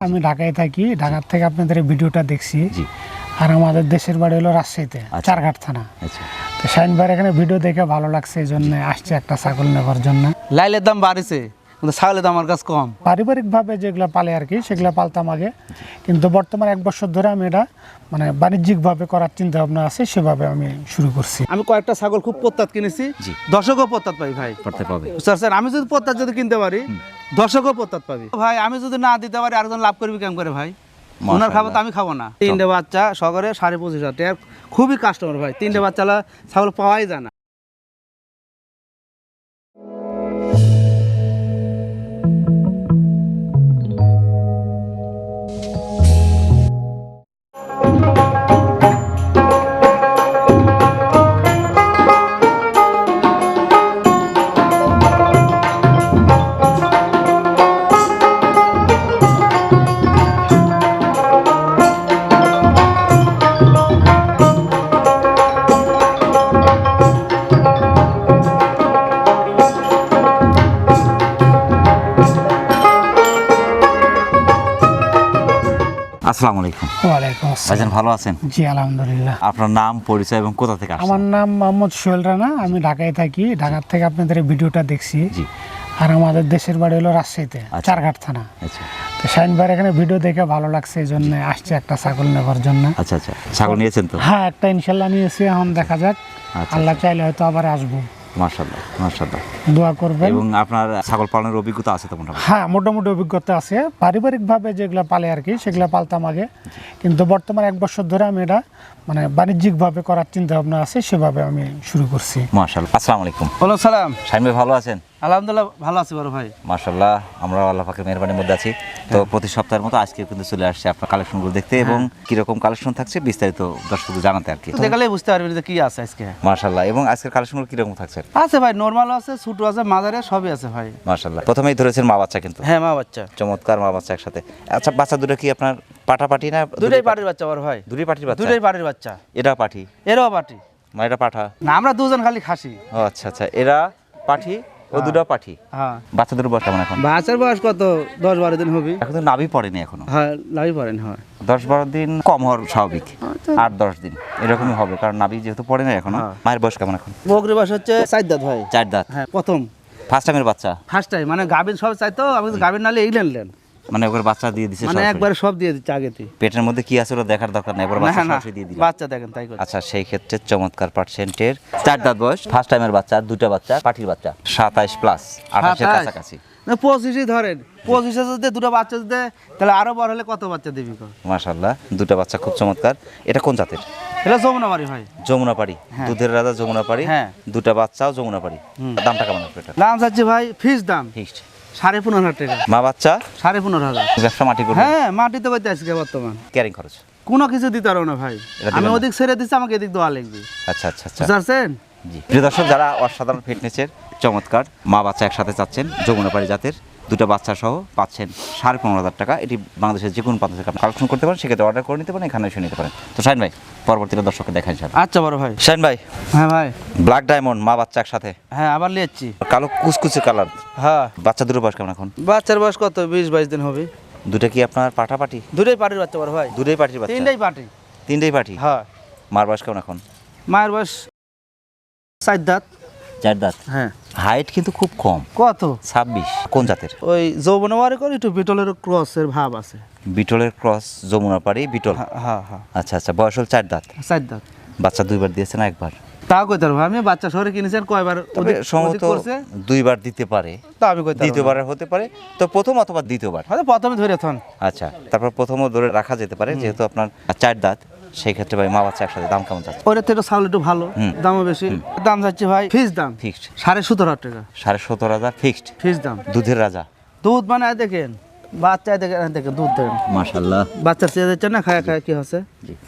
আমি ঢাকায় থাকি ঢাকার থেকে আপনাদের এই ভিডিওটা দেখছি। আর আমাদের দেশের বাড়ি হলো রাজশাহীতে আচ্ছা। চারঘাট থানা। আচ্ছা। তো সাইনবার ভাইয়ের এখানে ভিডিও দেখে ভালো লাগছে এই জন্য আসছে একটা ছাগল নেবার জন্য। লাইলের দাম বাড়িছে। কিন্তু ছাগলের দাম আমার কাছে কম। পারিবারিকভাবে যেগুলো পালে আর কি সেগুলো পালতাম আগে। কিন্তু বর্তমানে এক বছর ধরে আমি এটা মানে বাণিজ্যিকভাবে করার চিন্তা ভাবনা আছে সেভাবে আমি শুরু করছি। আমি কয়েকটা ছাগল খুব প্রত্যাত কিনেছি। জি। দর্শকও প্রত্যাত পাই ভাই। করতে পাবে। স্যার স্যার আমি যদি প্রত্যাত যদি কিনতে পারি দর্শকও প্রত্যাত পাবি। ভাই আমি যদি না দিতে পারি আরেকজন লাভ করবি কেমন করে ভাই? ওনার খাব তো আমি খাব না। তিনটে বাচ্চা সগরে সাড়ে পঁচিশ হাজার খুবই কাস্টমার ভাই। তিনটে বাচ্চা ছাগল পাওয়াই যায় না। ভাইজান ভালো আছেন? জি আলহামদুলিল্লাহ। আপনার নাম পরিচয় এবং কোথা থেকে আমার নাম মোহাম্মদ সোহেল রানা আমি ঢাকায় থাকি। ঢাকার থেকে আপনাদের ভিডিওটা দেখছি। জি। আর আমাদের দেশের বাড়ি হলো রাজশাহীতে আচ্ছা। চারঘাট থানা। আচ্ছা। তো শাহিন ভাইয়ের এখানে ভিডিও দেখে ভালো লাগছে এই জন্য আসছে একটা ছাগল নেবার জন্য। আচ্ছা আচ্ছা। ছাগল নিয়েছেন তো? হ্যাঁ একটা ইনশাল্লাহ নিয়েছি এখন দেখা যাক। আচ্ছা, আল্লাহ চাইলে হয়তো আবার আসব। মার্শাল্লাহ মার্শাল্লাহ দোয়া করবেন। এবং আপনার ছাগল পালনের অভিজ্ঞতা আছে তো মোটামুটি? হ্যাঁ মোটামুটি অভিজ্ঞতা আছে। পারিবারিকভাবে যেগুলো পালে আর কি সেগুলো পালতাম আগে। কিন্তু বর্তমানে এক বছর ধরে আমি এটা মানে বাণিজ্যিকভাবে করার চিন্তা ভাবনা আছে সেভাবে আমি শুরু করছি। আসসালামু আলাইকুম। সালাম। ভালো আছেন? আলহামদুলিল্লাহ ভালো আছি বড় ভাই। মার্শাল্লাহ আমরা আল্লাহ পাকের মেহরবানির মধ্যে আছি। তো প্রতি সপ্তাহের মতো আজকে কিন্তু চলে আসছে আপনার কালেকশনগুলো দেখতে এবং কীরকম কালেকশন থাকছে বিস্তারিত দর্শকদের জানাতে আর কি। দেখালে বুঝতে পারবি যে কি আছে আজকে। মার্শাল্লাহ এবং আজকের কালেকশনগুলো কীরকম থাকছে? আছে ভাই নর্মাল আছে ছোট আছে মাঝারে সবই আছে ভাই। মার্শাল্লাহ প্রথমেই ধরেছেন মা বাচ্চা কিন্তু। হ্যাঁ মা বাচ্চা। চমৎকার মা বাচ্চা একসাথে। আচ্ছা বাচ্চা দুটো কি আপনার পাঠাপাঠি না দুটাই পাটির বাচ্চা বড় ভাই। দুটোই পাঠির বাচ্চা? দুটাই পাটির বাচ্চা। এটা পাঠি? এরাও পাটি মানে এটা পাঠা? না আমরা দুজন খালি খাসি। ও আচ্ছা আচ্ছা এরা পাঠি? ও দুটো পাঠি? হ্যাঁ। বাচ্চাদের বয়স কেমন এখন? বাচ্চার বয়স কত? দশ বারো দিন হবে। এখন তো নাভি পড়েনি এখনও। হ্যাঁ লাভই পড়েনি হয়। দশ বারো দিন কম হওয়ার স্বাভাবিক। আট দশ দিন। এরকমই হবে কারণ নাভি যেহেতু পড়ে না এখনও হ্যাঁ। মায়ের বয়স কেমন এখন? বকরি বয়স হচ্ছে চার দাঁত ভাই চার দাঁত। হ্যাঁ প্রথম। ফার্স্ট টাইমের বাচ্চা? ফার্স্ট টাইম মানে গাভীর সব চাইতো আমি কিন্তু গাভীর নালে এই নেন মানে ওকে বাচ্চা দিয়ে দিছে মানে। একবারে সব দিয়ে দিচ্ছে আগেতে পেটের মধ্যে কি আছে ওটা দেখার দরকার নেই এবার না বাচ্চা সরাসরি দিয়ে দিলাম। বাচ্চা দেখেন তাই করে আচ্ছা সেই ক্ষেত্রে চমৎকার পার্সেন্টের চার দাঁত বয়স ফার্স্ট টাইমের বাচ্চা দুটো বাচ্চা পাঠির বাচ্চা সাতাইশ প্লাস আঠাশের সাতাশ। কাছাকাছি। না পঁচিশই ধরেন পঁচিশে যদি দুটো বাচ্চা দিতে তাহলে আরও বড় হলে কত বাচ্চা দিবি কর মাশাল্লাহ দুটো বাচ্চা খুব চমৎকার। এটা কোন জাতের? এটা যমুনা বাড়ি ভাই। যমুনা পাড়ি হ্যাঁ। দুধের রাজা যমুনা পাড়ি হ্যাঁ। দুটো বাচ্চাও যমুনা পাড়ি দামটা কেমন আসবে এটা? দাম চাচ্ছি ভাই ফিস দাম। ফিক্সড সাড়ে পনেরো হাজার টাকা। মা বাচ্চা? সাড়ে পনেরো হাজার। ব্যবসা মাটি করবে? হ্যাঁ মাটি তো করতে আজকে বর্তমান। ক্যারিং খরচ। কোনো কিছু দিতে পারব না ভাই। আমি ওদিক ছেড়ে দিচ্ছি আমাকে এদিক দেওয়া লিখবি। আচ্ছা আচ্ছা আচ্ছা। বুঝতে জি। প্রিয় দর্শক যারা অসাধারণ ফিটনেসের চমৎকার মা বাচ্চা একসাথে চাচ্ছেন যমুনা পাড়ি জাতের দুটো বাচ্চা সহ পাচ্ছেন সাড়ে পনেরো হাজার টাকা। এটি বাংলাদেশের যে কোনো প্রান্ত থেকে আপনি কালেকশন করতে পারেন সেক্ষেত্রে অর্ডার করে নিতে পারেন এখানে এসে নিতে পারেন। তো শাইন ভাই পরবর্তীতে দর্শককে দেখাই যাবে। আচ্ছা বড় ভাই। শাইন ভাই হ্যাঁ ভাই। ব্ল্যাক ডায়মন্ড মা বাচ্চা একসাথে? হ্যাঁ আবার লিয়েছি কালো কুচকুচে কালার হ্যাঁ। বাচ্চা দুটো বয়স কেমন এখন? বাচ্চার বয়স কত? বিশ বাইশ দিন হবে। দুটো কি আপনার পাঠাপাটি দুটোই পাটির বাচ্চা বড় ভাই। দুটোই পাটির বাচ্চা? তিনটাই পাটি তিনটেই পাটি হ্যাঁ। মার বয়স কেমন এখন? মায়ের বয়স চার দাঁত চার দাঁত। হ্যাঁ। হাইট কিন্তু খুব কম। কত? ছাব্বিশ। কোন জাতের? ওই যৌবনবারে করে একটু বিটলের ক্রসের ভাব আছে। বিটলের ক্রস যমুনা পাড়ি বিটল? হ্যাঁ হ্যাঁ হ্যাঁ। আচ্ছা আচ্ছা বয়স হল চার দাঁত। চার দাঁত। বাচ্চা দুইবার দিয়েছে না একবার? তাও কইতে পারব আমি বাচ্চা শহরে কিনেছেন কয়বার সম্ভবত দুইবার দিতে পারে। তা আমি কইতে। দ্বিতীয়বারের হতে পারে। তো প্রথম অথবা দ্বিতীয়বার? হয়তো প্রথমে ধরে থন। আচ্ছা তারপর প্রথমও ধরে রাখা যেতে পারে যেহেতু আপনার চার দাঁত। সেই ক্ষেত্রে ভাই মা বাচ্চা একসাথে দাম কেমন যাচ্ছে ওইটা থেকে চাউল একটু ভালো দামও বেশি। দাম যাচ্ছে ভাই ফিস দাম ফিক্সড। সাড়ে সতেরো হাজার টাকা। সাড়ে সত্তর হাজার ফিক্সড? ফিস দাম। দুধের রাজা? দুধ মানে দেখেন বাচ্চা দেখেন এই দেখেন দুধ দেখেন মাশাল্লাহ বাচ্চা চেয়ে যাচ্ছে না খায় খায় কি হচ্ছে?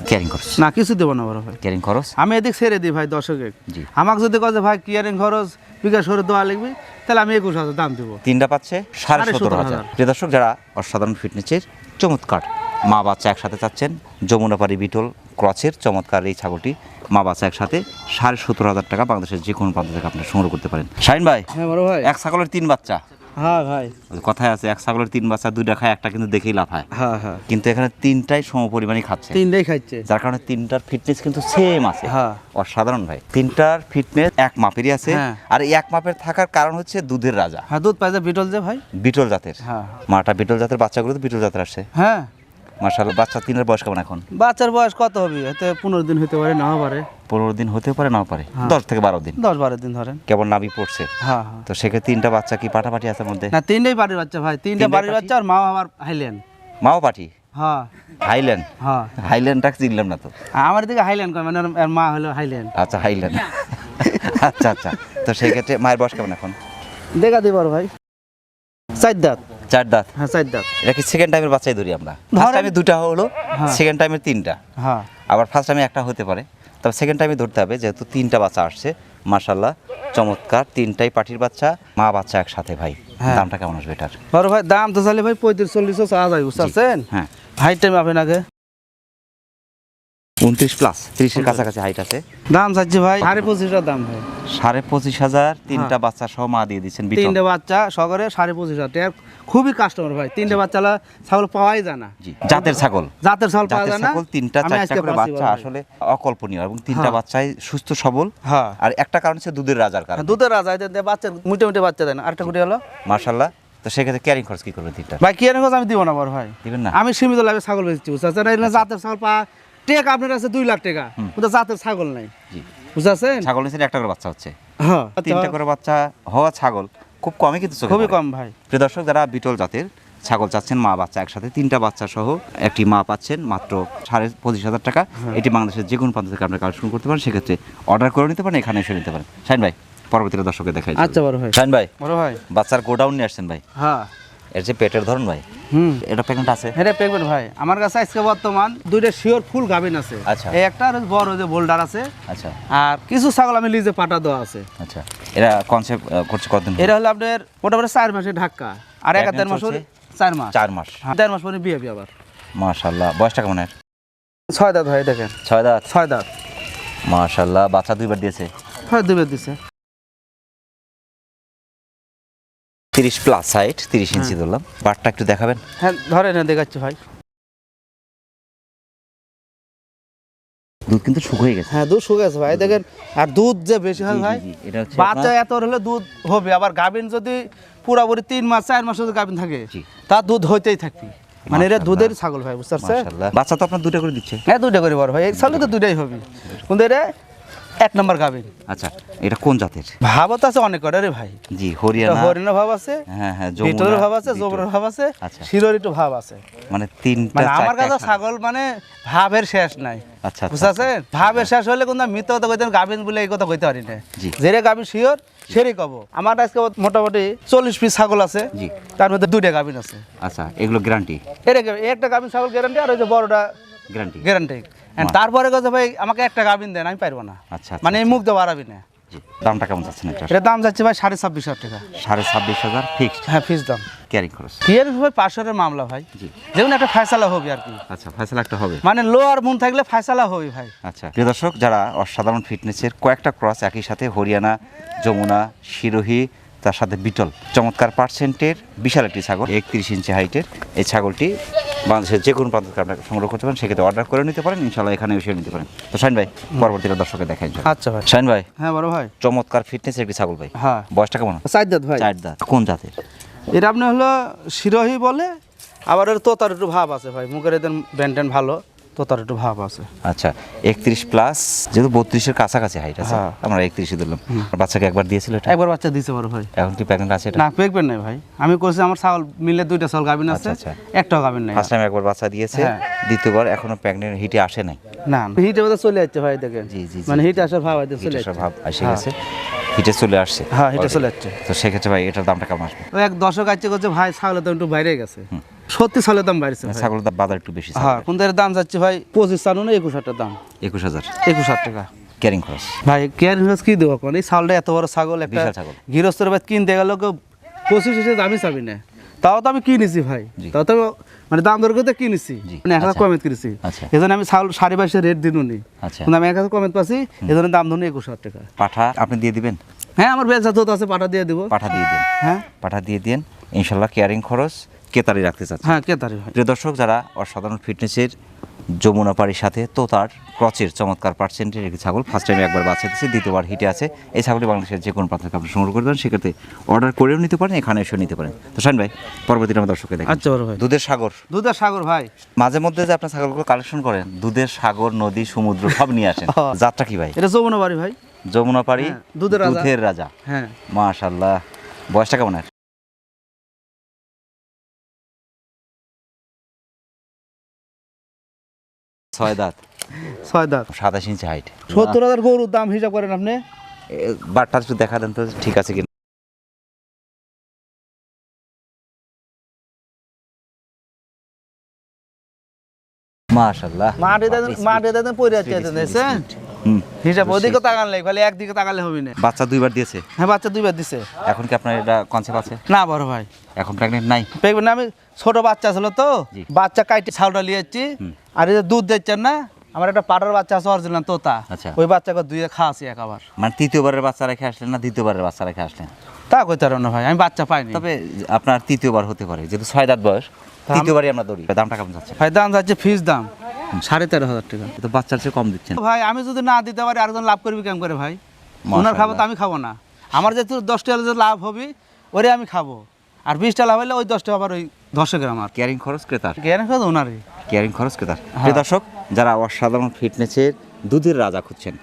ক্যারিং খরচ। না কিছু দেবো না বড় ভাই। ক্যারিং খরচ? আমি এদিক ছেড়ে দিই ভাই দর্শকে। জি। আমাকে যদি কছে ভাই কিয়ারিং খরচ বিকাশ করে দোয়া লিখবি তাহলে আমি একুশ হাজার দাম দেবো। তিনটা পাচ্ছে সাড়ে সত্তর হাজার। দর্শক যারা অসাধারণ ফিটনেসের চমৎকার মা বাচ্চা একসাথে চাচ্ছেন। যমুনাপাড়ি বিটল ক্রচের চমৎকার এই ছাগলটি মা বাচ্চা একসাথে সাড়ে সত্তর হাজার টাকা বাংলাদেশের যে কোনো প্রান্ত থেকে আপনি সংগ্রহ করতে পারেন। শাহিন ভাই হ্যাঁ ভাই। এক ছাগলের তিন বাচ্চা? হ্যাঁ ভাই। কথায় আছে এক ছাগলের তিন বাচ্চা দুইটা খায় একটা কিন্তু দেখেই লাফায় হ্যাঁ। হ্যাঁ কিন্তু এখানে তিনটাই সম পরিমাণই খাচ্ছে। তিনটাই খাচ্ছে। যার কারণে তিনটার ফিটনেস কিন্তু সেম আছে। হ্যাঁ। অসাধারণ ভাই। তিনটার ফিটনেস এক মাপেরই আছে। হ্যাঁ। আর এক মাপের থাকার কারণ হচ্ছে দুধের রাজা। হ্যাঁ দুধ পাইছে বিটল যে ভাই? বিটল জাতের। হ্যাঁ মাটা বিটল জাতের বাচ্চাগুলো তো বিটল জাতের আসে হ্যাঁ। মার্শাল বাচ্চা তিনের বয়স কেমন এখন? বাচ্চার বয়স কত হবে? এতে পনেরো দিন হতে পারে নাও পারে। পনেরো দিন হতে পারে নাও পারে? দশ থেকে বারো দিন? দশ বারো দিন ধরেন। কেবল নাবি পড়ছে? হ্যাঁ হ্যাঁ। তো সেক্ষেত্রে তিনটা বাচ্চা কি পাটাপাটি আছে মধ্যে? না তিনটাই বাড়ির বাচ্চা ভাই। তিনটা বাড়ির বাচ্চা আর মা আবার হাইল্যান্ড। মাও পাটি হ্যাঁ। হাইল্যান্ড? হ্যাঁ। হাইল্যান্ডটা চিনলাম না তো। আমার দিকে হাইল্যান্ড করে মানে মা হলো হাইল্যান্ড। আচ্ছা হাইল্যান্ড। আচ্ছা আচ্ছা। তো সেক্ষেত্রে মায়ের বয়স কেমন এখন? দেখা দিবার ভাই। চার দাঁত চার দাঁত। হ্যাঁ চার দাঁত। এটা কি সেকেন্ড টাইমের বাচ্চাই ধরি আমরা। ফার্স্ট টাইমে দুটা হলো হ্যাঁ। সেকেন্ড টাইমে তিনটা। হ্যাঁ। আবার ফার্স্ট টাইমে একটা হতে পারে। তবে সেকেন্ড টাইমে ধরতে হবে যেহেতু তিনটা বাচ্চা আসছে। মার্শাল্লাহ চমৎকার। তিনটাই পাটির বাচ্চা মা বাচ্চা একসাথে ভাই। হ্যাঁ। দামটা কেমন আসবে এটার? বড় ভাই দাম তো চাইলে ভাই পঁয়ত্রিশ চল্লিশও চাওয়া যায় বুঝতে পারছেন? হ্যাঁ। হাইট টাইম আপনি আগে। উনত্রিশ প্লাস তিরিশের কাছাকাছি হাইট আছে। দাম চাচ্ছি ভাই সাড়ে দাম ভাই। সাড়ে পঁচিশ হাজার তিনটা বাচ্চা সহ মা দিয়ে দিচ্ছেন বিটল। তিনটে বাচ্চা সগরে সাড়ে পঁচিশ হাজার। খুবই কাস্টমার ভাই তিনটে বাচ্চালা ছাগল পাওয়াই যায় না। জাতের ছাগল। জাতের ছাগল পাওয়া যায় না। তিনটা চারটা করে বাচ্চা আসলে অকল্পনীয় এবং তিনটা হ্যাঁ। বাচ্চাই সুস্থ সবল। হ্যাঁ। আর একটা কারণ হচ্ছে দুধের রাজার কারণ। দুধের রাজা বাচ্চা মুটে মুটে বাচ্চা দেয় না। আরেকটা কুটি হলো। মার্শাল্লাহ তো সেক্ষেত্রে ক্যারিং খরচ কি করবে তিনটা? ভাই কি এনে আমি দিব না বড় ভাই। দিবেন না? আমি সীমিত লাভে ছাগল বেচছি বুঝতে পারছেন? জাতের ছাগল পা টেক আপনার আছে দুই লাখ টাকা। কিন্তু জাতের ছাগল নাই। পারছেন ছাগল নিচে একটা করে বাচ্চা হচ্ছে। হ্যাঁ। তিনটা করে বাচ্চা হওয়া ছাগল খুব কমই কিন্তু খুবই কম ভাই। প্রিয় দর্শক যারা বিটল জাতের ছাগল চাচ্ছেন মা বাচ্চা একসাথে তিনটা বাচ্চা সহ একটি মা পাচ্ছেন মাত্র সাড়ে পঁচিশ হাজার টাকা। হ্যাঁ। এটি বাংলাদেশের যে কোনো প্রান্ত থেকে আপনারা কালেকশন করতে পারেন সেক্ষেত্রে অর্ডার করে নিতে পারেন এখানে এসে নিতে পারেন। শাইন ভাই পরবর্তীতে দর্শকের দেখাই। আচ্ছা বড় ভাই। শাইন ভাই বড় ভাই। বাচ্চার গোডাউন নিয়ে আসছেন ভাই। হ্যাঁ। এর যে পেটের ধরন ভাই হুম। এটা প্রেগনেন্ট আছে? এটা পেকবেন ভাই। আমার কাছে আজকে বর্তমান দুইটা শিওর ফুল গাভিন আছে। আচ্ছা। এই একটা আর বড় যে বোল্ডার আছে আচ্ছা। আর কিছু ছাগল আমি লিজে পাটা দেওয়া আছে। আচ্ছা। এরা কনসেপ্ট করছে কতদিন হলো? এটা হলো আপনার মোটামুটি চার মাসের ঢাকা আর এক দেড় মাস চার মাস। চার মাস। হ্যাঁ, দেড় মাস পরে বিয়ে বিয়ে আবার। মাশাল্লাহ বয়সটা কেমন এর ছয় দাঁত দেখেন। ছয় দাঁত? ছয় দাঁত। মাশাল্লাহ বাচ্চা দুইবার দিয়েছে? হয় দুবে দিছে। তিরিশ প্লাস সাইড তিরিশ ইঞ্চি ধরলাম। বাটটা একটু দেখাবেন? হ্যাঁ ধরে না দেখাচ্ছি ভাই। দুধ কিন্তু শুকিয়ে গেছে। হ্যাঁ দুধ শুকে আছে ভাই। দেখেন আর দুধ যে বেশি হয় ভাই বাচ্চা এত হলে দুধ হবে। আবার গাভিন যদি পুরাপুরি তিন মাস চার মাস যদি গাভিন থাকে। তার দুধ হইতেই থাকবে। মানে এটা দুধের ছাগল ভাই বুঝতে পারছেন? বাচ্চা তো আপনার দুটো করে দিচ্ছে। হ্যাঁ দুইটা করে বড় ভাই। এই ছাগল তো দুইটাই হবে। কিন্তু এটা এক নম্বর গাভিন আচ্ছা এটা কোন জাতের? ভাবও তো আছে অনেক করে রে ভাই। জি হরিয়ানা। হরিণের ভাব আছে হ্যাঁ হ্যাঁ ভিতরের ভাব আছে। জবরের ভাব আছে আচ্ছা। শিরোর একটু ভাব আছে। মানে তিনটা মানে আমার কাছে ছাগল মানে ভাবের শেষ নাই। আচ্ছা আচ্ছা, বুঝতে পারছেন ভাবের শেষ হলে আমি মিথ্যা কথা কইতে গাভিন বলে এই কথা কইতে পারি না। জি। যেরে গাভিন শিওর সেরে কব। আমার আজকে মোটামুটি চল্লিশ পিস ছাগল আছে জি। তার মধ্যে দুইটা গাভিন আছে। আচ্ছা এগুলো গ্যারান্টি এটা একটা গাভিন ছাগল গ্যারান্টি আর ওই যে বড়টা গ্যারান্টি গ্যারান্টি তারপরে কথা ভাই আমাকে একটা গাভিন দেন আমি পারব না। আচ্ছা, আচ্ছা, মানে এই মুখ দিয়ে বাড়াবি না। দামটা কেমন যাচ্ছে না এটা দাম যাচ্ছে ভাই সাড়ে ছাব্বিশ হাজার টাকা। সাড়ে ছাব্বিশ হাজার ফিক্সড হ্যাঁ ফিস দাম। ক্যারিং খরচ। কি এর ভাই পাঁচশোর মামলা ভাই। যেমন একটা ফয়সালা হবে আর কি। আচ্ছা ফয়সালা একটা হবে। মানে লো আর মুন থাকলে ফয়সালা হবে ভাই। আচ্ছা প্রিয় দর্শক যারা অসাধারণ ফিটনেসের কয়েকটা ক্রস একই সাথে হরিয়ানা যমুনা শিরোহী তার সাথে বিটল চমৎকার পার্সেন্টের বিশাল একটি ছাগল একত্রিশ ইঞ্চি হাইটের এই ছাগলটি বাংলাদেশের যে কোনো প্রান্ত আপনাকে আপনারা সংগ্রহ করতে পারেন সেক্ষেত্রে অর্ডার করে নিতে পারেন ইনশাল্লাহ এখানে এসে নিতে পারেন। তো শাইন ভাই পরবর্তীতে দর্শকের দেখাই আচ্ছা ভাই। শাইন ভাই হ্যাঁ বড় ভাই। চমৎকার ফিটনেস একটি ছাগল ভাই। হ্যাঁ। বয়সটা কেমন? চার দাঁত ভাই। চার দাঁত। কোন জাতের? এটা আপনি হলো শিরোহী বলে আবার তোতার একটু ভাব আছে ভাই মুখের এদের ব্যান্ডেন ভালো। তোতার একটু ভাব আছে। আচ্ছা একত্রিশ প্লাস যেহেতু বত্রিশের কাছাকাছি হাইট আছে হ্যাঁ। আমরা একত্রিশে দিলাম বাচ্চাকে একবার দিয়েছিল এটা? একবার বাচ্চা দিছে বড় ভাই। এখন কি প্যাকেট আছে এটা? না পেকবেন নাই ভাই। আমি করছি আমার ছাগল মিলে দুইটা ছাগল গাবিন আছে আচ্ছা, আচ্ছা। একটাও গাবিন নাই। ফার্স্ট টাইম একবার বাচ্চা দিয়েছে হ্যাঁ। দ্বিতীয়বার এখনও প্রেগনেন্ট হিটে আসে নাই। না হিটে বোধহয় চলে যাচ্ছে ভাই দেখেন। জি, জি। মানে হিট আসার ভাব আছে চলে যাচ্ছে ভাব এসে হ্যাঁ। গেছে। হিটে চলে আসছে। হ্যাঁ হিটে চলে যাচ্ছে তো সেক্ষেত্রে ভাই এটার দামটা কেমন আসবে? এক দশক আছে করছে ভাই ছাগলের দাম একটু বাইরে গেছে। সত্যি ছাগলের দাম ভাই। ছাগলের দাম বাজার একটু বেশি হ্যাঁ কোন দাম যাচ্ছে ভাই? পঁচিশ চালু না একুশ হাজার দাম। একুশ হাজার। একুশ হাজার টাকা। ক্যারিং খরচ। ভাই কেয়ার ইনভেস্ট কি দেবো কোন এই ছাগলটা এত বড় ছাগল একটা ছাগল। গৃহস্থের ভাই কিনতে গেল পঁচিশ এসে দামই চাবি না তাও তো আমি কিনেছি ভাই। তাও তো মানে দাম দর করতে কিনেছি। মানে এক হাজার আচ্ছা। কমে কিনেছি আচ্ছা। এই জন্য আমি ছাগল সাড়ে বাইশে রেট দিন নি আচ্ছা। কিন্তু আমি এক হাজার কমে পাচ্ছি এই জন্য দাম ধরুন একুশ হাজার টাকা। পাঠা আপনি দিয়ে দিবেন? হ্যাঁ আমার বেচা তো আছে পাঠা দিয়ে দিব। পাঠা দিয়ে দিন। হ্যাঁ। পাঠা দিয়ে দিন। ইনশাল্লাহ কেয়ারিং খরচ কেতারি রাখতে চাচ্ছি হ্যাঁ কে তারি ভাই প্রিয় দর্শক যারা অসাধারণ ফিটনেসের যমুনা পাড়ির সাথে তো তার ক্রচের চমৎকার পার্সেন্টের একটি ছাগল ফার্স্ট টাইমে একবার বাচ্চা দিচ্ছে দ্বিতীয়বার হিটে আছে। এই ছাগলটি বাংলাদেশের যে কোনো প্রান্ত থেকে আপনি সংগ্রহ করে দেন সেক্ষেত্রে অর্ডার করেও নিতে পারেন এখানে এসেও নিতে পারেন। তো শাইন ভাই পরবর্তীতে আমার দর্শককে দেখেন আচ্ছা বড় ভাই। দুধের সাগর। দুধের সাগর ভাই। মাঝে মধ্যে যে আপনার ছাগলগুলো কালেকশন করেন দুধের সাগর নদী সমুদ্র সব নিয়ে আসেন। হ্যাঁ। যাত্রা কি ভাই? এটা যমুনা বাড়ি ভাই। যমুনা পাড়ি হ্যাঁ, দুধের রাজা। দুধের রাজা। হ্যাঁ। মাশাল্লাহ বয়সটা কেমন আর ছয় দাঁত। ছয় দাঁত। সাতাশ ইঞ্চি হাইট সত্তর হাজার গরুর দাম হিসাব করেন আপনি? বারটা একটু দেখা দেন তো ঠিক আছে কিনা? মাশাল্লাহ মাঠে মাঠে দেখছেন হুম হিসাব ওদিকে তাকান লাগে খালি একদিকে তাকালে হবে না। বাচ্চা দুইবার দিয়েছে? হ্যাঁ বাচ্চা দুইবার দিছে। এখন কি আপনার এটা কনসেপ্ট আছে? না বড় ভাই। এখন প্রেগনেন্ট নাই? দেখবেন আমি ছোট বাচ্চা ছিল তো বাচ্চা কাইটে ছাউটা নিয়ে যাচ্ছি আর এই যে দুধ দিচ্ছেন না আমার একটা পাটার বাচ্চা আছে অরিজিনাল তোতা। আচ্ছা। ওই বাচ্চাকে দুইয়ে খাওয়াছি একবার মানে তৃতীয়বারের বাচ্চা রেখে আসলেন না দ্বিতীয়বারের বাচ্চা রেখে আসলেন? তা কইতে পারো না ভাই আমি বাচ্চা পাইনি। তবে আপনার তৃতীয়বার হতে পারে যেহেতু ছয় দাঁত বয়স তৃতীয়বারই আমরা দৌড়ি দামটা কেমন যাচ্ছে? ভাই দাম যাচ্ছে ফিস দাম। সাড়ে তেরো হাজার টাকা। তো বাচ্চার চেয়ে কম দিচ্ছেন। ভাই আমি যদি না দিতে পারি আরেকজন লাভ করবি কেমন করে ভাই? ওনার খাব তো আমি খাব না। আমার যেহেতু দশটা যে লাভ হবে ওরে আমি খাব। আর বিশটা লাভ হলে ওই দশটা আবার ওই দর্শকের আমার। কেয়ারিং খরচ ক্রেতার। জ্ঞান খাব ওনারই। কেয়ারিং খরচ ক্রেতার। দর্শক যারা অসাধারণ ফিটনেসের দুধের রাজা খুঁজছেন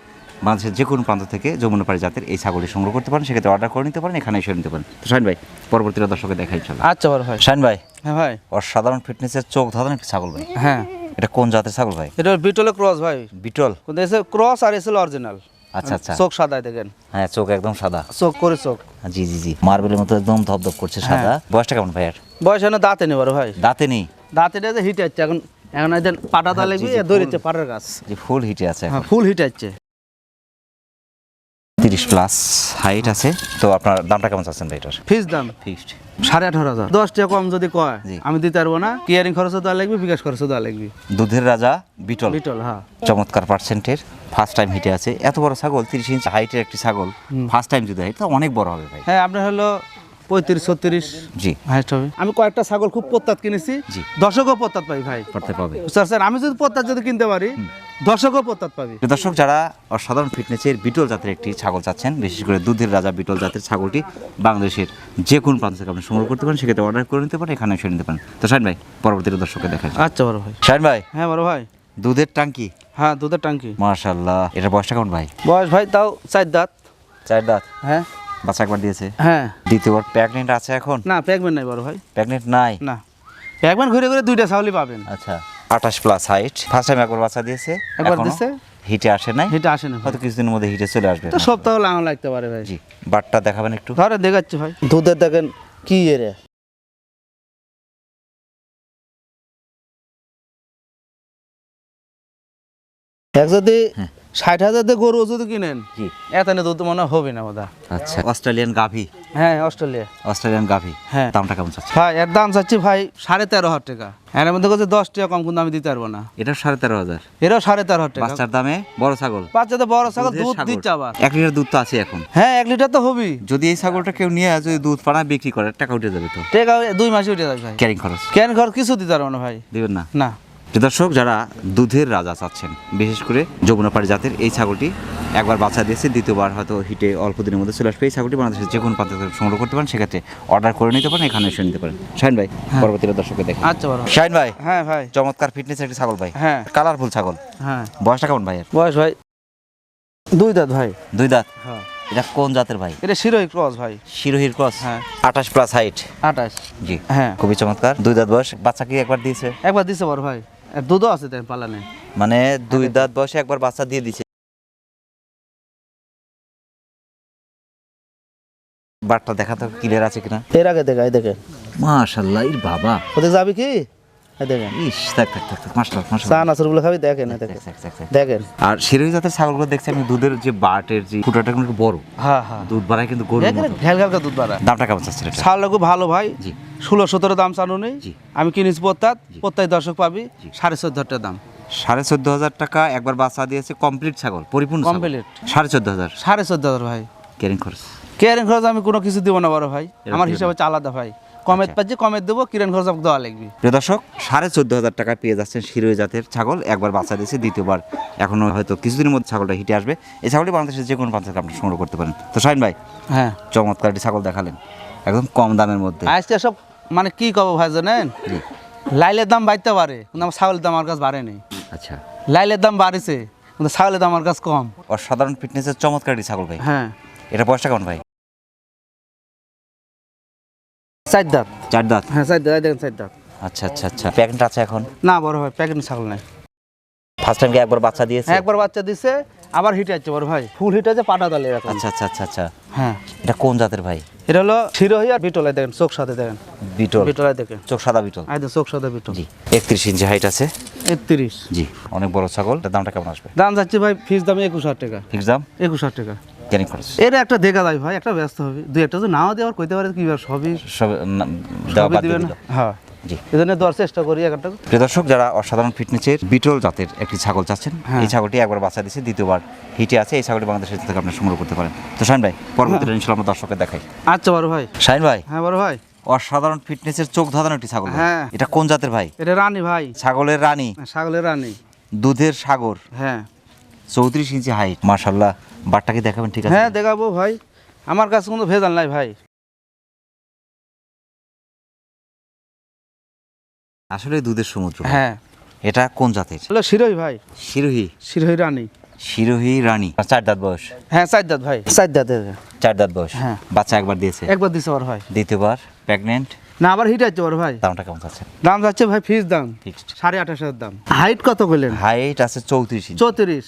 বাংলাদেশের যে কোনো প্রান্ত থেকে যমুনা যমুনাপাড়ি জাতের এই ছাগলটি সংগ্রহ করতে পারেন সেক্ষেত্রে অর্ডার করে নিতে পারেন এখানে এসে নিতে পারেন। তো শাহিন ভাই পরবর্তীতে দর্শকে দেখাই চলো আচ্ছা ভাই। শাহিন ভাই হ্যাঁ ভাই। অসাধারণ ফিটনেসের চোখ একটি ছাগল ভাই। হ্যাঁ। এটা কোন জাতের ছাগল ভাই? এটা বিটলের ক্রস ভাই। বিটল? এসে ক্রস আর এসে অরিজিনাল। আচ্ছা আচ্ছা। চোখ সাদা দেখেন। হ্যাঁ চোখ একদম সাদা। চোখ করে চোখ। জি জি জি। মার্বেলের মতো একদম ধপধপ করছে সাদা। বয়সটা কেমন ভাইয়ার বয়স এনে দাঁতে নেই বড় ভাই। দাঁতে নেই? দাঁতে নেই হিট হচ্ছে এখন এখন পাটা দা লেগে জি, দৌড়িচ্ছে পাটার গাছ। যে ফুল হিটে আছে হ্যাঁ ফুল হিট হচ্ছে তিরিশ প্লাস হাইট আছে। তো আপনার দামটা কেমন চাচ্ছেন ভাই এটার? ফিস দাম? ফিক্সড সাড়ে আঠারো হাজার। দশ টাকা কম যদি কয় আমি দিতে পারব না। কেয়ারিং খরচও দেওয়া লাগবে বিকাশ খরচও দেওয়া লাগবে। দুধের রাজা বিটল। বিটল হ্যাঁ। চমৎকার পার্সেন্টের ফার্স্ট টাইম হিটে আছে। এত বড় ছাগল তিরিশ ইঞ্চ হাইটের একটি ছাগল। ফার্স্ট টাইম যদি হাইট তো অনেক বড় হবে ভাই। হ্যাঁ আপনার হলো পঁয়ত্রিশ ছত্রিশ। জি। হাইস্ট হবে। আমি কয়েকটা ছাগল খুব প্রত্যাত কিনেছি। জি। দর্শকও প্রত্যাত পাই ভাই। করতে পাবে। স্যার স্যার আমি যদি প্রত্যাত যদি কিনতে পারি দর্শকও প্রত্যাত পাবি। দর্শক যারা অসাধারণ ফিটনেসের বিটল জাতের একটি ছাগল চাচ্ছেন বিশেষ করে দুধের রাজা বিটল জাতের ছাগলটি বাংলাদেশের যে কোনো প্রান্ত থেকে আপনি সংগ্রহ করতে পারেন সেক্ষেত্রে অর্ডার করে নিতে পারেন এখানে এসে নিতে পারেন। তো শাহিন ভাই পরবর্তীতে দর্শককে দেখান আচ্ছা বড় ভাই। শাহিন ভাই। হ্যাঁ বড় ভাই। দুধের টাঙ্কি হ্যাঁ দুধের টাঙ্কি মার্শাল্লাহ এটা বয়সটা কেমন ভাই? বয়স ভাই তাও চার দাঁত। চার দাঁত। হ্যাঁ। বাচ্চা একবার দিয়েছে। হ্যাঁ। দ্বিতীয়বার প্রেগনেন্ট আছে এখন? না প্যাকমেন্ট নাই বড় ভাই। প্রেগনেন্ট নাই? না। প্যাকমেন্ট ঘুরে ঘুরে দুইটা ছাগলই পাবেন। আচ্ছা আঠাশ প্লাস হাইট ফার্স্ট টাইম একবার বাচ্চা দিয়েছে একবার দিছে? হিটে আসে নাই? এটা আসে না। হয়তো কিছুদিনের মধ্যে হিটে চলে আসবে তো সপ্তাহ লাগানো লাগতে পারে ভাই। জি বাটটা দেখাবেন একটু। ধরে দেখাচ্ছি ভাই। দুধের দেখেন কি এরে। এক যদি ষাট হাজার দিয়ে গরু যদি কিনেন জি এত দুধ মনে হবে না বোধ। আচ্ছা। অস্ট্রেলিয়ান গাভি? হ্যাঁ অস্ট্রেলিয়া। অস্ট্রেলিয়ান গাভি? হ্যাঁ। দামটা কেমন চাচ্ছে ভাই এর দাম চাচ্ছি ভাই সাড়ে তেরো হাজার টাকা। এর মধ্যে কাছে দশ টাকা কম কিন্তু আমি দিতে পারব না। এটা সাড়ে তেরো হাজার? এরাও সাড়ে তেরো হাজার টাকা। বাচ্চার দামে? বড় ছাগল? বাচ্চাতে বড় ছাগল দুধ দিচ্ছে আবার। এক লিটার দুধ তো আছে এখন। হ্যাঁ এক লিটার তো হবেই। যদি এই ছাগলটা কেউ নিয়ে যদি দুধ পাড়ায় বিক্রি করে টাকা উঠে যাবে তো? টাকা দুই মাসে উঠে যাবে ভাই। ক্যারিং খরচ? কেন ঘর কিছু দিতে পারব না ভাই। দিবেন না? না। দর্শক যারা দুধের রাজা চাচ্ছেন বিশেষ করে যমুনাপাড়ি জাতের এই ছাগলটি একবার বাচ্চা দিয়েছে দ্বিতীয়বার হয়তো হিটে অল্প দিনের মধ্যে চলে আসবে। এই ছাগলটি বাংলাদেশের যে কোনো থেকে সংগ্রহ করতে পারেন সেক্ষেত্রে অর্ডার করে নিতে পারেন এখানে এসে নিতে পারেন। শাহিন ভাই পরবর্তী দর্শকের দেখেন আচ্ছা। শাহিন ভাই হ্যাঁ ভাই। চমৎকার ফিটনেস একটি ছাগল ভাই। হ্যাঁ। কালারফুল ছাগল। হ্যাঁ। বয়সটা কেমন ভাইয়ের? বয়স ভাই দুই দাঁত ভাই। দুই দাঁত? হ্যাঁ। এটা কোন জাতের ভাই? এটা শিরোই ক্রস ভাই। শিরোহির ক্রস? হ্যাঁ। আঠাশ প্লাস হাইট আঠাশ। জি। হ্যাঁ। খুবই চমৎকার। দুই দাঁত বয়স। বাচ্চা কি একবার দিয়েছে? একবার দিয়েছে বড় ভাই। দুধও আছে তাই পালানে? মানে দুই দাঁত বয়সে একবার বাচ্চা দিয়ে দিছে। বাটটা দেখা তো ক্লিয়ার আছে কিনা? এর আগে দেখে এই দেখেন মাশাআল্লাহ ইর বাবা। ওদের যাবি কি? দেখেন। ইস থাক থাক থাক থাক, মাশাআল্লাহ চা মাশাআল্লাহ খাবি দেখেন আর জাতের ছাগলগুলো দেখছি আমি দুধের যে বাটের যে ফুটাটা কিন্তু বড়। হ্যাঁ হ্যাঁ। দুধ বাড়ায় কিন্তু ঘ্যাল ঘ্যালকা দুধ বাড়া দামটা কেমন এটা? ভালো ভাই। জি। ষোলো সতেরো দাম চালু নেই জি। আমি কিনিস প্রত্যাত প্রত্যায় দর্শক পাবি। সাড়ে চোদ্দ হাজার দাম। সাড়ে চোদ্দ হাজার টাকা একবার বাচ্চা দিয়েছে কমপ্লিট ছাগল পরিপূর্ণ। সাড়ে চোদ্দ হাজার। সাড়ে চোদ্দ হাজার ভাই। কেয়ারিং খরচ। কেয়ারিং খরচ আমি কোনো কিছু দেবো না বড় ভাই। আমার হিসাবে আলাদা ভাই। কমের আচ্ছা। পাচ্ছি কমের দেবো কিরেন খরচ আমাকে দেওয়া লাগবে। প্রিয় দর্শক সাড়ে চোদ্দ হাজার টাকা পেয়ে যাচ্ছেন শিরোই জাতের ছাগল একবার বাচ্চা দিয়েছে দ্বিতীয়বার এখনও হয়তো কিছুদিনের মধ্যে ছাগলটা হিটে আসবে। এই ছাগলটি বাংলাদেশের যে কোনো প্রান্ত আপনি সংগ্রহ করতে পারেন। তো শাহিন ভাই হ্যাঁ। চমৎকার একটি ছাগল দেখালেন একদম কম দামের মধ্যে। আজকে সব মানে কি কব ভাই জানেন? লাইলের দাম বাড়তে পারে কিন্তু আমার ছাগলের দাম আমার কাছে বাড়েনি। আচ্ছা। লাইলের দাম বাড়েছে কিন্তু ছাগলের দাম আমার কাছে কম। অসাধারণ ফিটনেসের চমৎকার একটি ছাগল ভাই। হ্যাঁ। এটা বয়সটা কেমন ভাই? চার দাঁত। চার দাঁত? হ্যাঁ চার দাঁত দেখেন চার দাঁত। আচ্ছা আচ্ছা আচ্ছা। প্যাকেট আছে এখন? না বড় ভাই প্যাকেট ছাগল নাই। ফার্স্ট টাইম কি একবার বাচ্চা দিয়েছে? হ্যাঁ, একবার বাচ্চা দিছে আবার হিট আছে বড় ভাই। ফুল হিট আছে পাটা তালে এরকম। আচ্ছা আচ্ছা আচ্ছা আচ্ছা। হ্যাঁ। এটা কোন জাতের ভাই? এটা হলো শিরোহি আর বিটলায় দেখেন চোখ সাথে দেখেন। বিটল। বিটলায় দেখেন। চোখ সাদা বিটল। আই চোখ সাথে বিটল। জি একত্রিশ ইঞ্চি হাইট আছে। একত্রিশ। জি অনেক বড় ছাগল। দামটা কেমন আসবে? দাম যাচ্ছে ভাই ফিস দাম একুশ হাজার টাকা। ফিক্স দাম? একুশ হাজার টাকা। ক্যারিং খরচ এটা একটা দেখা যায় ভাই একটা ব্যস্ত হবে। দুই একটা যদি নাও আবার কইতে পারে কি সবই সব দেওয়া বাদ দিবেন হ্যাঁ। জি। এই জন্য দেওয়ার চেষ্টা করি একটা প্রিয় দর্শক যারা অসাধারণ ফিটনেসের বিটল জাতের একটি ছাগল চাচ্ছেন হ্যাঁ। এই ছাগলটি একবার বাচ্চা দিয়েছে দ্বিতীয়বার হিটে আছে। এই ছাগলটি বাংলাদেশের থেকে আপনি সংগ্রহ করতে পারেন। তো শাহিন ভাই পরবর্তীতে ইনশাল্লাহ আমরা দর্শকের দেখাই। আচ্ছা বড় ভাই। শাহিন ভাই। হ্যাঁ বড় ভাই। অসাধারণ ফিটনেসের চোখ ধাঁধানো একটি ছাগল হ্যাঁ। এটা কোন জাতের ভাই? এটা রানী ভাই। ছাগলের রানী। ছাগলের রানী। দুধের সাগর। হ্যাঁ। চৌত্রিশ ইঞ্চি হাইট মার্শাল্লাহ বাটটাকে দেখাবেন ঠিক আছে? হ্যাঁ দেখাবো ভাই। আমার কাছে কোনো ভেজাল নাই ভাই। আসলে দুধের সমুদ্র। হ্যাঁ। এটা কোন জাতের? হলো শিরোই ভাই। শিরোহি? শিরোই রানী। শিরোহি রানী। চার দাঁত বয়স? হ্যাঁ চার দাঁত ভাই। চার দাঁত। চার দাঁত বয়স? হ্যাঁ। বাচ্চা একবার দিয়েছে? একবার দিয়েছে বড় ভাই। দ্বিতীয়বার? প্রেগনেন্ট না আবার হিট আছে ভাই। দামটা কেমন চাচ্ছেন দাম যাচ্ছে ভাই ফিস দাম। ফিক্সড সাড়ে আঠাশ হাজার দাম। হাইট কত করলেন হাইট আছে চৌত্রিশ চৌত্রিশ।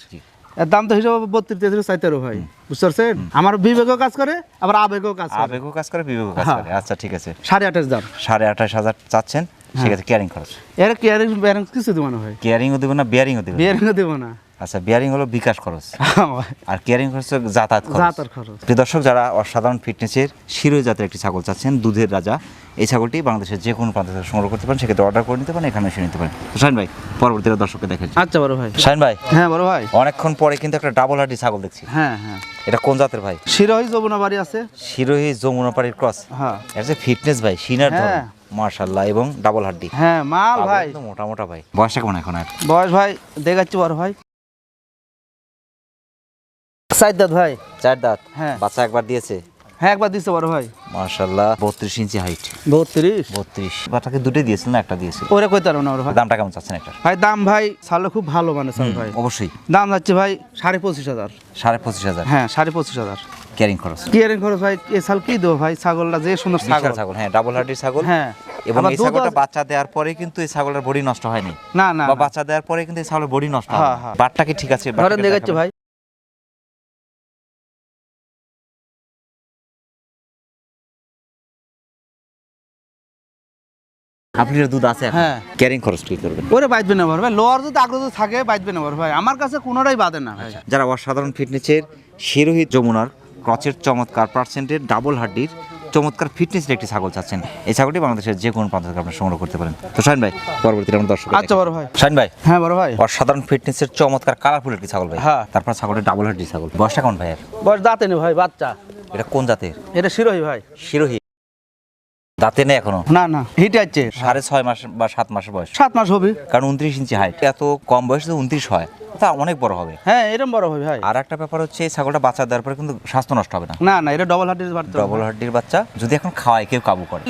দাম তো হিসাবে বত্রিশ তেত্রিশ চাইতেরো ভাই। বুঝতে পারছেন? আমার বিবেকও কাজ করে আবার আবেগও কাজ করে। আবেগও কাজ করে বিবেকও কাজ হ্যাঁ। করে আচ্ছা ঠিক আছে। সাড়ে আঠাশ দাম সাড়ে আঠাশ হাজার চাচ্ছেন সেক্ষেত্রে কেয়ারিং খরচ। এর কেয়ারিং ব্যারিং কিছু দেবো না ভাই। কেয়ারিংও দেবেন না বিয়ারিংও দেবেন বিয়ারিংও দেবো না। আচ্ছা বিয়ারিং হলো বিকাশ খরচ। আর কেয়ারিং খরচ যাতায়াত খরচ। যাতার খরচ। দর্শক যারা অসাধারণ ফিটনেসের শিরোই জাতের একটি ছাগল চাচ্ছেন দুধের রাজা এই ছাগলটি বাংলাদেশের যে কোনো প্রান্ত থেকে সংগ্রহ করতে পারেন সেক্ষেত্রে অর্ডার করে নিতে পারেন এখানে এসে নিতে পারেন। শাহিন ভাই পরবর্তীতে দর্শককে দেখেন আচ্ছা বড় ভাই। শাহিন ভাই হ্যাঁ বড় ভাই। অনেকক্ষণ পরে কিন্তু একটা ডাবল হাড্ডি ছাগল দেখছি। হ্যাঁ হ্যাঁ। এটা কোন জাতের ভাই? শিরোহি যমুনা বাড়ি আছে। শিরোহি যমুনাপাড়ির ক্রস হ্যাঁ। এটা ফিটনেস ভাই সিনার ধরন। হ্যাঁ। মার্শাল্লাহ এবং ডাবল হাড্ডি। হ্যাঁ মাল ভাই। মোটা মোটা ভাই। বয়সটা কেমন এখন আর? বয়স ভাই দেখাচ্ছি বড় ভাই। চার দাঁত ভাই। চার দাঁত। হ্যাঁ। বাচ্চা একবার দিয়েছে। হ্যাঁ একবার দিচ্ছে বড় ভাই। মার্শাল্লাহ বত্রিশ ইঞ্চি হাইট বত্রিশ? বত্রিশ। বাচ্চাকে দুটোই দিয়েছিল না একটা দিয়েছিল? ওরে কইতে পারব না বড় ভাই। দামটা কেমন চাচ্ছেন একটা ভাই দাম ভাই সালে খুব ভালো মানে চাল ভাই। অবশ্যই। দাম যাচ্ছে ভাই সাড়ে পঁচিশ হাজার। সাড়ে পঁচিশ হাজার? হ্যাঁ সাড়ে পঁচিশ হাজার। ক্যারিং খরচ? কিয়ারিং খরচ ভাই এ সাল কি দেবো ভাই? ছাগলটা যে সুন্দর ছাগল। ছাগল হ্যাঁ ডাবল হার্ডির ছাগল। হ্যাঁ। এবং এই ছাগলটা বাচ্চা দেওয়ার পরে কিন্তু এই ছাগলের বডি নষ্ট হয়নি। না না বা বাচ্চা দেওয়ার পরে কিন্তু এই ছাগলের বডি নষ্ট হয় হ্যাঁ, হ্যাঁ। বাটটা কি ঠিক আছে? ধরেন দেখাচ্ছি ভাই। দুধ আছে হ্যাঁ। ক্যারিং খরচ কি করবেন? ওরে না ভাই লোয়ার যদি আগ্রহ থাকে না ভাই আমার কাছে কোনোটাই বাদে না। ভাই যারা অসাধারণ ফিটনেসের শিরোহিত যমুনার ক্রচের চমৎকার পার্সেন্টের ডাবল হাড্ডির চমৎকার ফিটনেসের একটি ছাগল চাচ্ছেন এই ছাগলটি বাংলাদেশের যে কোনো প্রান্ত থেকে আপনি সংগ্রহ করতে পারেন। তো শাহিন ভাই পরবর্তীতে আমরা দর্শক আচ্ছা বড় ভাই শাহিন ভাই হ্যাঁ বড় ভাই অসাধারণ ফিটনেসের চমৎকার কালারফুল একটি ছাগল ভাই। হ্যাঁ। তারপর ছাগলের ডাবল হাড্ডি ছাগল। বয়সটা কোন ভাইয়ের? বয়স দাঁতে ভাই বাচ্চা। এটা কোন জাতের? এটা শিরোহি ভাই। শিরোহি। দাঁতে নেই এখনও? না না হিট আছে। সাড়ে ছয় মাস বা সাত মাসের বয়স। সাত মাস হবে। কারণ উনত্রিশ ইঞ্চি হাইট এত কম বয়সে উনত্রিশ হয়। তা অনেক বড় হবে। হ্যাঁ এরকম বড় হবে ভাই। আর একটা ব্যাপার হচ্ছে এই ছাগলটা বাচ্চা দেওয়ার পরে কিন্তু স্বাস্থ্য নষ্ট হবে না। না না এটা ডবল হার্টের বাড়তে ডবল হাড্ডির বাচ্চা যদি এখন খাওয়ায় কেউ কাবু করে।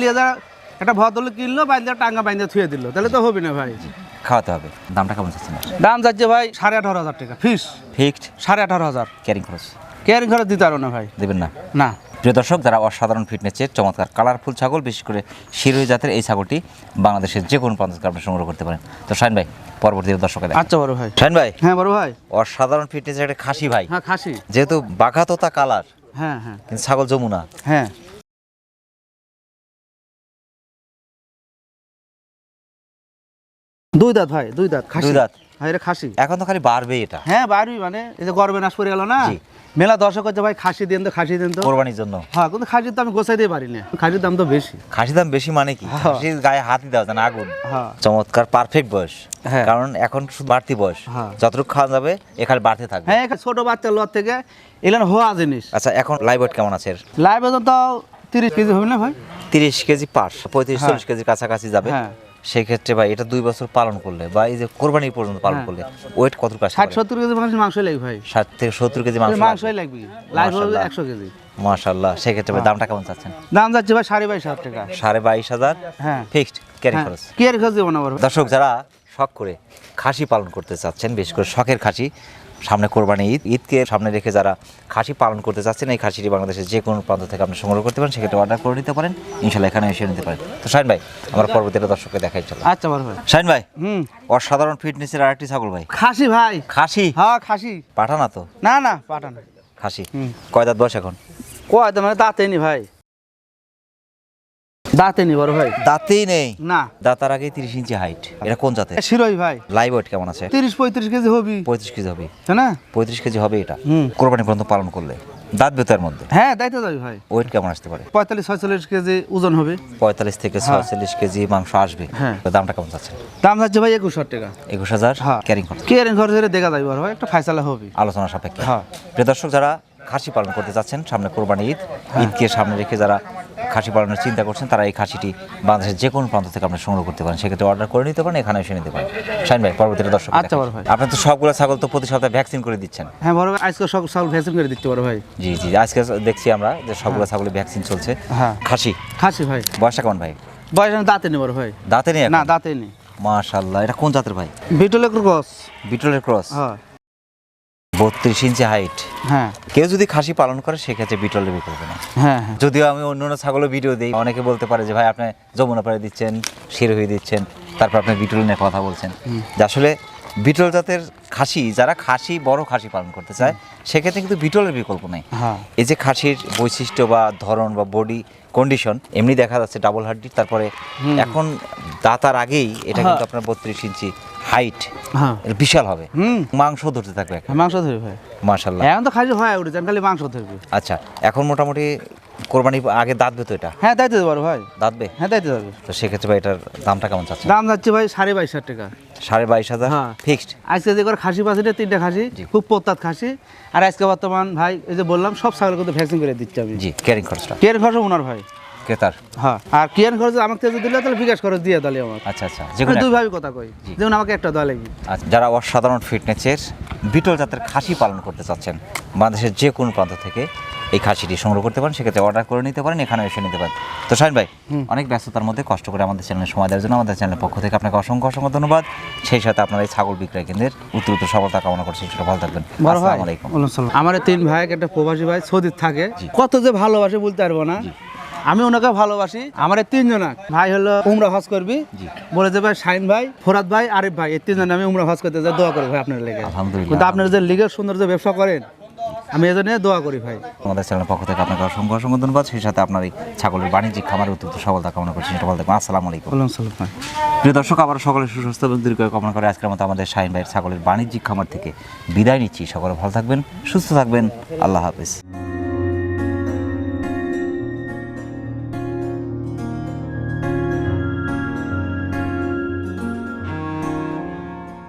একটা ভদ্রলোক কিনলো বাইন্দা টাঙ্গা বাইন্দা থুয়ে দিল তাহলে তো হবে না ভাই। খাওয়াতে হবে। দামটা কেমন চাচ্ছেন? দাম যাচ্ছে ভাই সাড়ে আঠারো হাজার টাকা। ফিস ফিক্সড সাড়ে আঠারো হাজার। ক্যারিং খরচ? কেয়ারিং খরচ দিতে পারো না ভাই। দেবেন না? না। প্রিয় দর্শক যারা অসাধারণ ফিটনেসের চমৎকার কালারফুল ছাগল বিশেষ করে শিরোই জাতের এই ছাগলটি বাংলাদেশের যে কোনো প্রান্ত থেকে আপনি সংগ্রহ করতে পারেন। তো শাহিন ভাই পরবর্তী দর্শকের আচ্ছা বড় ভাই। শাহিন ভাই? হ্যাঁ বড় ভাই। অসাধারণ ফিটনেসের একটা খাসি ভাই। হ্যাঁ খাসি। যেহেতু বাঘাতোতা কালার হ্যাঁ হ্যাঁ। কিন্তু ছাগল যমুনা। হ্যাঁ। দুই দাঁত ভাই দুই দাঁত খাসি। দুই দাঁত। এটা খাসি। এখন তো খালি বাড়বে এটা। হ্যাঁ বাড়বি মানে এই যে গরমে নাশ পড়ে গেল না? মেলা দর্শক হচ্ছে ভাই খাসি দেন তো খাসি দেন তো। কোরবানির জন্য। কিন্তু খাসির তো আমি গোছাই দিয়ে পারি না। খাসির দাম তো বেশি। খাসি দাম বেশি মানে কি। খাসির গায়ে হাতই দেওয়া যায় আগুন। চমৎকার পারফেক্ট বয়স। কারণ এখন শুধু বাড়তি বয়স। যতটুকু খাওয়া যাবে এখানে বাড়তে থাকবে। হ্যাঁ ছোট বাচ্চার লোয়ার থেকে এগুলো হওয়া জিনিস। আচ্ছা এখন লাইভ কেমন আছে লাইভ তো তিরিশ কেজি হবে না ভাই? তিরিশ কেজি পার পঁয়ত্রিশ হ্যাঁ। চল্লিশ কেজির কাছাকাছি যাবে। হ্যাঁ। সেই ক্ষেত্রে ভাই এটা দুই বছর পালন করলে বা এই যে কোরবানি পর্যন্ত পালন হ্যাঁ। করলে ওয়েট কত কাছে ষাট সত্তর কেজি মাংস মাংস লাগবে ভাই। ষাট থেকে সত্তর কেজি মাংস মাংসই লাগবে। মাশাআল্লাহ। একশো কেজি। মাশাল্লাহ সেক্ষেত্রে ভাই দামটা কেমন চাচ্ছেন? দাম যাচ্ছে ভাই সাড়ে বাইশ হাজার টাকা। সাড়ে বাইশ হাজার হ্যাঁ। ফিক্সড ক্যারি হ্যাঁ। খরচ। কি আর খরচ দেবো না দর্শক যারা শখ করে খাসি পালন করতে চাচ্ছেন বিশেষ করে শখের খাসি সামনে কোরবানি ঈদ ঈদকে সামনে রেখে যারা খাসি পালন করতে চাচ্ছেন এই খাসিটি বাংলাদেশের যে কোনো প্রান্ত থেকে আপনি সংগ্রহ করতে পারেন সেক্ষেত্রে অর্ডার করে নিতে পারেন। ইনশাল্লাহ এখানে এসে নিতে পারেন। তো শাহিন ভাই আমার পরবর্তীতে দর্শককে দেখাই চলো। আচ্ছা ভাই। শাহিন ভাই হুম। অসাধারণ ফিটনেসের আরেকটি ছাগল ভাই। খাসি ভাই। খাসি? হ্যাঁ খাসি। পাঠা না তো? না না পাঠান। খাসি। কয় দাঁত বয়স এখন? কয় তো মানে দাঁতে নি ভাই। দাঁতে নি বড় ভাই। দাঁতেই নেই? না। দাঁতার আগে তিরিশ ইঞ্চি হাইট এটা কোন জাতের? শিরোই ভাই। লাইভ ওয়েট কেমন আছে? তিরিশ পঁয়ত্রিশ কেজি হবি। পঁয়ত্রিশ কেজি হবে। তাই না? পঁয়ত্রিশ কেজি হবে এটা? হুম। কোরবানি পর্যন্ত পালন করলে? দাঁত বেতার মধ্যে? হ্যাঁ দায়িত্ব যাবি ভাই। ওয়েট কেমন আসতে পারে? পঁয়তাল্লিশ ছয়চল্লিশ কেজি ওজন হবে। পঁয়তাল্লিশ থেকে হ্যাঁ। ছয়চল্লিশ কেজি মাংস আসবে। হ্যাঁ। দামটা কেমন যাচ্ছে? দাম যাচ্ছে ভাই একুশ হাজার টাকা। একুশ হাজার হ্যাঁ। ক্যারিং খরচ। কে রেন খরচ দেখা যাবে বড় ভাই একটা ফাইসালা হবে আলোচনা সাপেক্ষে। হ্যাঁ। প্রিয় দর্শক যারা খাসি পালন করতে চাচ্ছেন সামনে কোরবানি ঈদ। হ্যাঁ। ঈদকে সামনে রেখে যারা খাসি পালনের চিন্তা করছেন তারা এই খাসিটি বাংলাদেশের যে কোনো প্রান্ত থেকে আপনি সংগ্রহ করতে পারেন। সেক্ষেত্রে অর্ডার করে নিতে পারেন এখানে এসে নিতে পারেন। শাইন ভাই পরবর্তীতে দর্শক আচ্ছা, বড় ভাই। আপনি তো সবগুলো ছাগল তো প্রতি সপ্তাহে ভ্যাকসিন করে দিচ্ছেন। হ্যাঁ বড় ভাই আজকে সব ছাগল ভ্যাকসিন করে দিচ্ছে বড় ভাই। জি জি আজকে দেখছি আমরা যে সবগুলো ছাগলের ভ্যাকসিন চলছে। হ্যাঁ। খাসি? খাসি ভাই। বয়সটা কেমন ভাই? বয়স দাঁতে নি বড় ভাই। দাঁতে নেই না দাঁতে নি মাশাল্লাহ এটা কোন জাতের ভাই? বিটলের ক্রস বিটলের ক্রস হ্যাঁ। বত্রিশ ইঞ্চি হাইট হ্যাঁ। কেউ যদি খাসি পালন করে সেক্ষেত্রে বিটলের বিকল্প নেই হ্যাঁ হ্যাঁ। যদিও আমি অন্য অন্য ছাগলের ভিডিও দিই। অনেকে বলতে পারে যে ভাই আপনি যমুনা পাড়ে দিচ্ছেন শির হয়ে দিচ্ছেন তারপর আপনি বিটল নিয়ে কথা বলছেন। যে আসলে বিটল জাতের খাসি যারা খাসি বড় খাসি পালন করতে চায় সেক্ষেত্রে কিন্তু বিটলের বিকল্প নেই। হ্যাঁ। এই যে খাসির বৈশিষ্ট্য বা ধরন বা বডি কন্ডিশন এমনি দেখা যাচ্ছে ডাবল হাড্ডি তারপরে এখন দাতার আগেই এটা কিন্তু আপনার বত্রিশ ইঞ্চি হাইট হ্যাঁ। বিশাল হবে। হুম। মাংস ধরতে থাকবে মাংস ধরবে ভাই। মার্শাল্লাহ এখন তো খাসি হয় উঠেছেন খালি মাংস ধরবে। আচ্ছা এখন মোটামুটি কোরবানি আগে দাঁতবে তো এটা? হ্যাঁ দায়িত্ব বড় ভাই। দাঁতবে? হ্যাঁ দায়িত্ব যাবে তো সেক্ষেত্রে ভাই এটার দামটা কেমন চাচ্ছে দাম যাচ্ছে ভাই সাড়ে বাইশ হাজার টাকা। সাড়ে বাইশ হাজার? হ্যাঁ। ফিক্সড? আজকে যে করে খাসি পাচ্ছি তিনটা খাসি। খুব পোত্তাত খাসি। আর আজকে বর্তমান ভাই এই যে বললাম সব ছাগল কিন্তু ভ্যাকসিন করে দিচ্ছি আমি। জি ক্যারিং খরচটা। কেয়ার খরচ ওনার ভাই। ক্রেতার। হ্যাঁ আর কেয়ার খরচ আমাকে যদি দিলে তাহলে বিকাশ খরচ দিয়ে তাহলে আমার আচ্ছা আচ্ছা যেগুলো দুই ভাবে কথা কই। যেমন আমাকে একটা লাগবে। আচ্ছা, যারা অসাধারণ ফিটনেসের বিটল জাতের খাসি পালন করতে চাচ্ছেন বাংলাদেশের যে কোনো প্রান্ত থেকে এই খাসিটি সংগ্রহ করতে পারেন সেক্ষেত্রে অর্ডার করে নিতে পারেন এখানে এসে নিতে পারেন। তো শাহিন ভাই অনেক ব্যস্ততার মধ্যে কষ্ট করে আমাদের চ্যানেলে সময় দেওয়ার জন্য আমাদের চ্যানেলের পক্ষ থেকে আপনাকে অসংখ্য অসংখ্য ধন্যবাদ। সেই সাথে আপনার এই ছাগল বিক্রয় কেন্দ্রের উত্তর উত্তর সফলতা কামনা করছি সেটা ভালো থাকবেন। আসসালামু আলাইকুম। আমার তিন ভাই একটা প্রবাসী ভাই সৌদিত থাকে। কত যে ভালোবাসে বলতে পারব না। আমি ওনাকে ভালোবাসি আমার তিনজন। ভাই হলো উমরা হজ করবি বলে যে ভাই শাইন ভাই ফোরাত ভাই আরিফ ভাই এই তিনজন আমি উমরা হজ করতে যাই দোয়া করি ভাই আপনার লেগে। কিন্তু আপনার যে লিগের সুন্দর যে ব্যবসা করেন আমি এই জন্য দোয়া করি ভাই। আমাদের চ্যানেলের পক্ষ থেকে আপনাকে অসংখ্য অসংখ্য ধন্যবাদ। সেই সাথে আপনার এই ছাগলের বাণিজ্যিক খামারের উত্তর সফলতা কামনা করছি সেটা থাকবেন আসসালামু আলাইকুম। প্রিয় দর্শক আবার সকলের সুস্বাস্থ্য এবং দীর্ঘ কামনা করে আজকের মতো আমাদের শাহিন ভাইয়ের ছাগলের বাণিজ্যিক খামার থেকে বিদায় নিচ্ছি। সকলে ভালো থাকবেন সুস্থ থাকবেন। আল্লাহ হাফিজ।